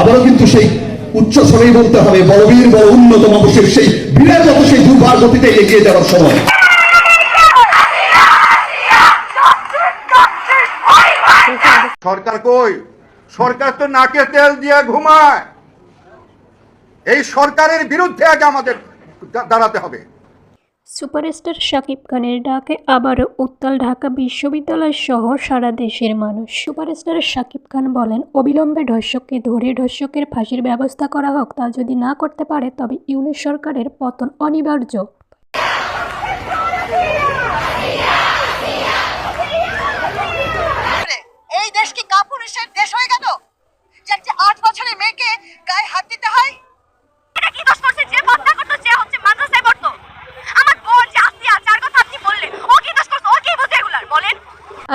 আবারও কিন্তু সেই উচ্চ স্বরেই বলতে হবে বড়বীর বড় উন্নত মানুষের সেই মতো সেই দুর্বার গতিতে এগিয়ে যাওয়ার সময়। সরকার কই? সরকার তো নাকে তেল দিয়ে ঘুমায়। এই সরকারের বিরুদ্ধে আগে আমাদের দাঁড়াতে হবে। সুপারস্টার শাকিব খানের ডাকে আবারও উত্তাল ঢাকা বিশ্ববিদ্যালয় সহ সারা দেশের মানুষ। সুপারস্টার শাকিব খান বলেন, অবিলম্বে ধর্ষককে ধরে ধর্ষকের ফাঁসির ব্যবস্থা করা হোক, তা যদি না করতে পারে, তবে ইউনিট সরকারের পতন অনিবার্য। এই দেশ কি কাপুরুষের দেশ হয়ে গেল? যে আট বছরের মেয়েকে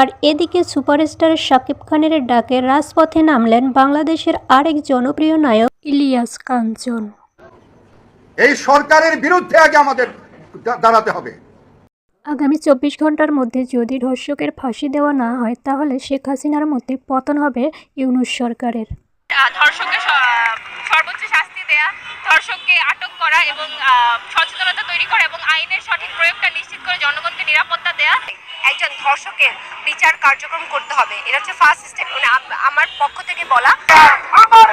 আর এদিকে সুপারস্টার শাকিব খানের ডাকে রাজপথে নামলেন বাংলাদেশের আরেক জনপ্রিয় নায়ক ইলিয়াস কাঞ্চন। এই সরকারের বিরুদ্ধে আগে আমাদের দাঁড়াতে হবে। আগামী চব্বিশ ঘণ্টার মধ্যে যদি ধর্ষকের ফাঁসি দেওয়া না হয় তাহলে শেখ হাসিনার মধ্যে পতন হবে ইউনুস সরকারের। সর্বোচ্চ শাস্তি দেয়া ধর্ষককে আটক করা এবং সচেতনতা তৈরি করা এবং আইনের সঠিক প্রয়োগটা নিশ্চিত করে জনগণকে নিরাপত্তা দেয়া। একজন ধর্ষকের বিচার কার্যক্রম করতে হবে। এটা হচ্ছে ফার্স্ট স্টেপ মানে আমার পক্ষ থেকে বলা আমার